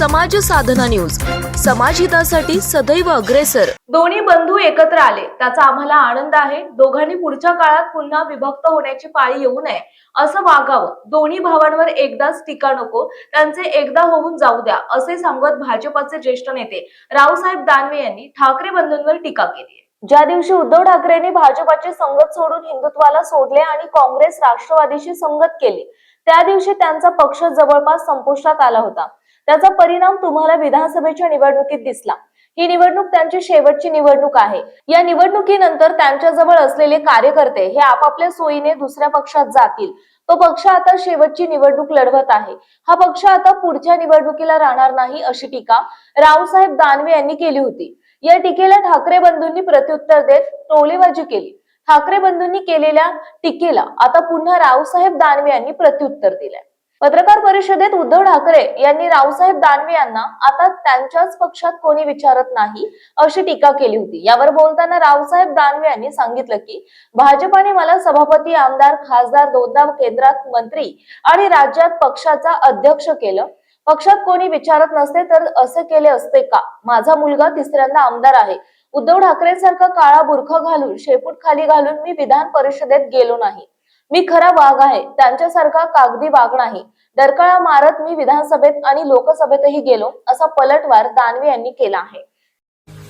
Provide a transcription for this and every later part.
साधना news. समाजहितासाठी सदैव अग्रेसर. दोन्ही बंधू एकत्र आले. त्याचा आम्हाला आनंद आहे. दोघांनी पुढच्या काळात पुन्हा विभक्त होण्याची पाळी येऊ नये असं वागावं. दोन्ही भावांवर एकदाच टीका नको. त्यांचे एकदा होऊन जाऊ द्या असे सांगत भाजपचे ज्येष्ठ नेते रावसाहेब दानवे यांनी ठाकरे बंधूंवर टीका केली ज्या दिवशी उद्धव ठाकरेंनी भाजपाची संगत सोडून हिंदुत्वाला सोडले आणि काँग्रेस राष्ट्रवादीशी संगत केली त्या दिवशी त्यांचा पक्ष जवळपास संपुष्टात आला होता. त्याचा परिणाम तुम्हाला विधानसभेच्या निवडणुकीत दिसला. ही निवडणूक त्यांची शेवटची निवडणूक आहे. या निवडणुकीनंतर त्यांच्याजवळ असलेले कार्यकर्ते हे आपापल्या सोयीने दुसऱ्या पक्षात जातील. तो पक्ष आता शेवटची निवडणूक लढवत आहे. हा पक्ष आता पुढच्या निवडणुकीला राहणार नाही अशी टीका रावसाहेब दानवे यांनी केली होती. या टीकेला ठाकरे बंधूंनी प्रत्युत्तर देत टोलेबाजी केली. ठाकरे बंधूंनी केलेल्या टीकेला आता पुन्हा रावसाहेब दानवे यांनी प्रत्युत्तर दिलंय. पत्रकार परिषदेत उद्धव ठाकरे यांनी रावसाहेब दानवे यांना आता त्यांच्याच पक्षात कोणी विचारत नाही अशी टीका केली होती. यावर बोलताना रावसाहेब दानवे यांनी सांगितलं की भाजपाने मला सभापती आमदार खासदार दोनदा केंद्रात मंत्री आणि राज्यात पक्षाचा अध्यक्ष केलं. पक्षात कोणी विचारत नसते तर असे केले असते का? माझा मुलगा तिसऱ्यांदा आमदार आहे. उद्धव ठाकरेंसारखा काळा बुरखा घालून शेपूट खाली घालून मी विधान परिषदेत गेलो नाही. मी खरा वाघ आहे त्यांच्यासारखा कागदी वाघ नाही. डरकळा मारत मी विधानसभेत आणि लोकसभेतही गेलो असा पलटवार दानवे यांनी केला आहे.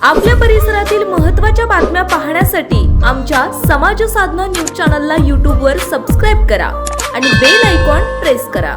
आपल्या परिसरातील महत्त्वाच्या बातम्या पाहण्यासाठी आमच्या समाज साधना न्यूज चॅनलला यूट्यूबवर सबस्क्राईब करा आणि बेल आयकॉन प्रेस करा.